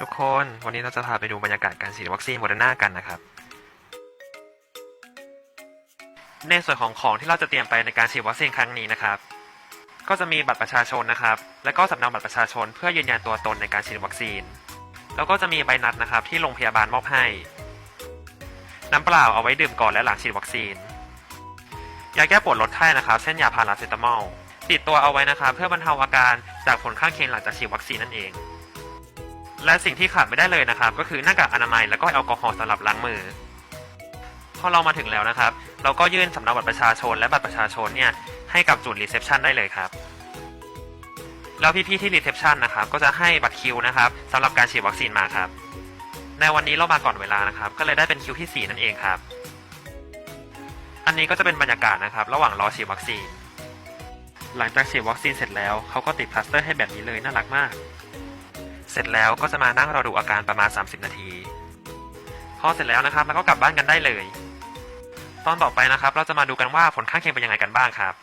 ทุกคนวันนี้เราจะพาไปดูบรรยากาศการฉีดวัคซีนโมเดอร์นากันนะครับ ในส่วนของของที่เราจะเตรียมไปในการฉีดวัคซีนครั้งนี้นะครับ ก็จะมีบัตรประชาชนนะครับ และก็สำเนาบัตรประชาชนเพื่อยืนยันตัวตนในการฉีดวัคซีน แล้วก็จะมีใบนัดนะครับ ที่โรงพยาบาลมอบให้ น้ำเปล่าเอาไว้ดื่มก่อนและหลังฉีดวัคซีน ยาแก้ปวดลดไข้นะครับ เช่นยาพาราเซตามอลติดตัวเอาไว้นะครับ เพื่อบรรเทาอาการจากผลข้างเคียงหลังจากฉีดวัคซีนนั่นเอง และสิ่งที่ขาดไม่ได้เลยนะครับ ก็คือหน้ากากอนามัยและก็แอลกอฮอล์สำหรับล้างมือ พอเรามาถึงแล้วนะครับ เราก็ยื่นสำเนาบัตรประชาชนและบัตรประชาชนเนี่ยให้กับจุดรีเซพชันได้เลยครับแล้วพี่ๆที่รีเซพชันนะครับก็จะให้บัตรคิวนะครับสำหรับการฉีดวัคซีนมาครับ ในวันนี้เรามาก่อนเวลานะครับ ก็เลยได้เป็นคิวที่ 4 นั่นเองครับ อันนี้ก็จะเป็นบรรยากาศนะครับ ระหว่างรอฉีดวัคซีน หลังจากฉีดวัคซีนเสร็จแล้วเขาก็ติดพลาสเตอร์ให้แบบนี้เลยน่ารักมาก เสร็จแล้วก็จะมานั่งรอดูอาการประมาณ 30 นาที พอเสร็จแล้วนะครับแล้วก็กลับบ้านกันได้เลย ตอนต่อไปนะครับ เราจะมาดูกันว่าผลข้างเคียงเป็นยังไงกันบ้างครับ